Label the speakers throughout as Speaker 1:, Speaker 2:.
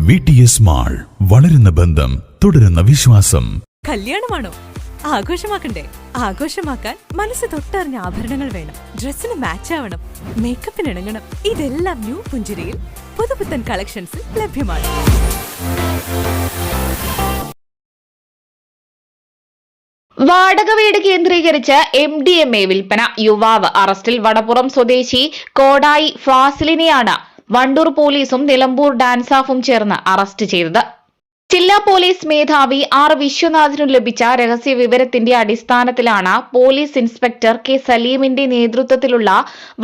Speaker 1: V T S mall വളരുന്ന ബന്ധം തുടരുന്ന വിശ്വാസം.
Speaker 2: കല്യാണമാണോ? ആഘോഷമാക്കണ്ടേ? ആഘോഷമാക്കാൻ മനസ്സ് തൊട്ടറിഞ്ഞ ആഭരണങ്ങൾ വേണം. ഡ്രസ്സിന് മാച്ച് ആവണം. മേക്കപ്പിന് ഇണങ്ങണം. ഇതെല്ലാം ന്യൂ പുഞ്ചിരിയിൽ പുതുപുത്തൻ കളക്ഷൻസിൽ ലഭ്യമാണ്.
Speaker 3: വാടക വീട് കേന്ദ്രീകരിച്ച് എം ഡി എം എ വിൽപ്പന. യുവാവ് അറസ്റ്റിൽ വടപ്പുറം സ്വദേശി കോടായി ഫാസിലിനെയാണ് വണ്ടൂർ പോലീസും നിലമ്പൂർ ഡാൻസാഫും ചേർന്ന് അറസ്റ്റ് ചെയ്തത് ജില്ലാ പോലീസ് മേധാവി ആർ വിശ്വനാഥിനു ലഭിച്ച രഹസ്യ വിവരത്തിന്റെ അടിസ്ഥാനത്തിലാണ് പോലീസ് ഇൻസ്പെക്ടർ കെ സലീമിന്റെ നേതൃത്വത്തിലുള്ള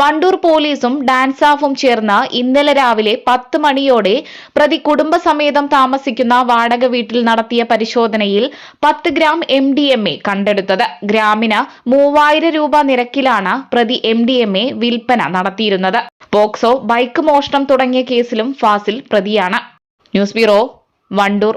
Speaker 3: വണ്ടൂർ പോലീസും ഡാൻസാഫും ചേർന്ന് ഇന്നലെ രാവിലെ പത്ത് മണിയോടെ പ്രതി കുടുംബസമേതം താമസിക്കുന്ന വാടക വീട്ടിൽ നടത്തിയ പരിശോധനയിൽ പത്ത് gram M D M A കണ്ടെടുത്തത്. ഗ്രാമിന് മൂവായിരം രൂപ നിരക്കിലാണ് പ്രതി എം ഡി എം എ വിൽപ്പന നടത്തിയിരുന്നത്. പോക്സോ ബൈക്ക് മോഷണം തുടങ്ങിയ കേസിലും ഫാസിൽ പ്രതിയാണ്. News bureau Wandoor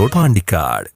Speaker 4: road Pandikkad